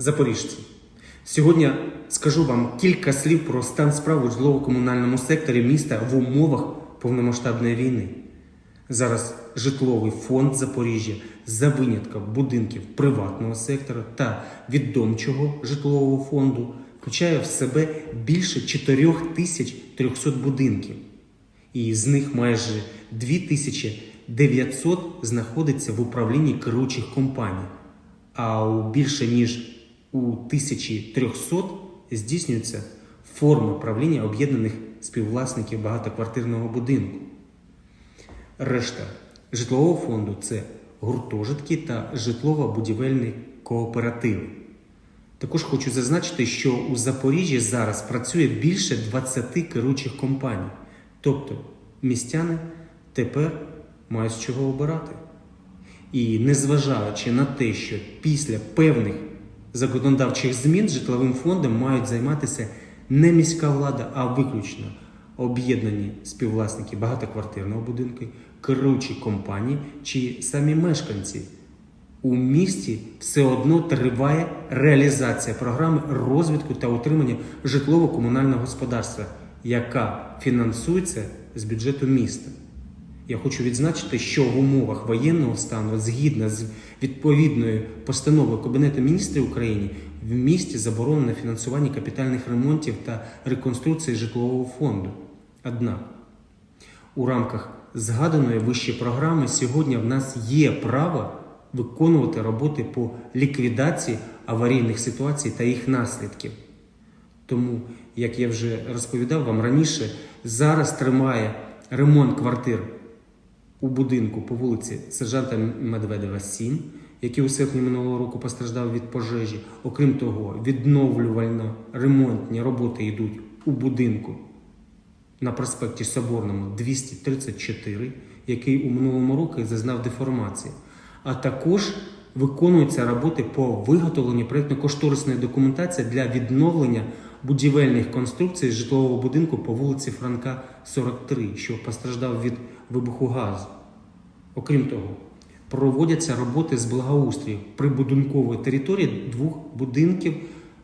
Запоріжці. Сьогодні скажу вам кілька слів про стан справ у житлово-комунальному секторі міста в умовах повномасштабної війни. Зараз житловий фонд Запоріжжя за винятком будинків приватного сектора та відомчого житлового фонду включає в себе більше 4300 будинків. І з них майже 2900 знаходиться в управлінні керуючих компаній, а у більше ніж у 1300 здійснюється форма правління об'єднаних співвласників багатоквартирного будинку. Решта житлового фонду це гуртожитки та житлово-будівельні кооперативи. Також хочу зазначити, що у Запоріжжі зараз працює більше 20 керуючих компаній. Тобто містяни тепер мають з чого обирати. І незважаючи на те, що після певних законодавчих змін житловим фондом мають займатися не міська влада, а виключно об'єднані співвласники багатоквартирного будинку, керуючі компанії чи самі мешканці. У місті все одно триває реалізація програми розвитку та утримання житлово-комунального господарства, яка фінансується з бюджету міста. Я хочу відзначити, що в умовах воєнного стану, згідно з відповідною постановою Кабінету міністрів України, в місті заборонено фінансування капітальних ремонтів та реконструкції житлового фонду. Однак у рамках згаданої вище програми сьогодні в нас є право виконувати роботи по ліквідації аварійних ситуацій та їх наслідків. Тому, як я вже розповідав вам раніше, зараз тримає ремонт квартир у будинку по вулиці Сержанта Медведева, 7, який у серпні минулого року постраждав від пожежі. Окрім того, відновлювально-ремонтні роботи йдуть у будинку на проспекті Соборному 234, який у минулому році зазнав деформації. А також виконуються роботи по виготовленню проєктно-кошторисної документації для відновлення будівельних конструкцій житлового будинку по вулиці Франка 43, що постраждав від вибуху газу. Окрім того, проводяться роботи з благоустрою прибудинкової території двох будинків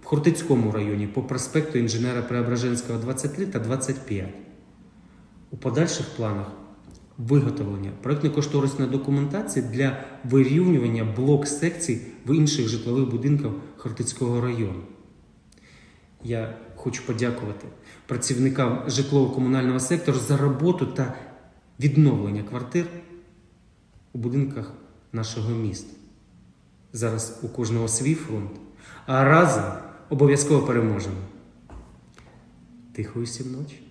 в Хортицькому районі по проспекту інженера Преображенського 23 та 25. У подальших планах виготовлення проєктно-кошторисної документації для вирівнювання блок секцій в інших житлових будинках Хортицького району. Я хочу подякувати працівникам житлово-комунального сектору за роботу та відновлення квартир у будинках нашого міста. Зараз у кожного свій фронт, а разом обов'язково переможемо. Тихої всім ночі.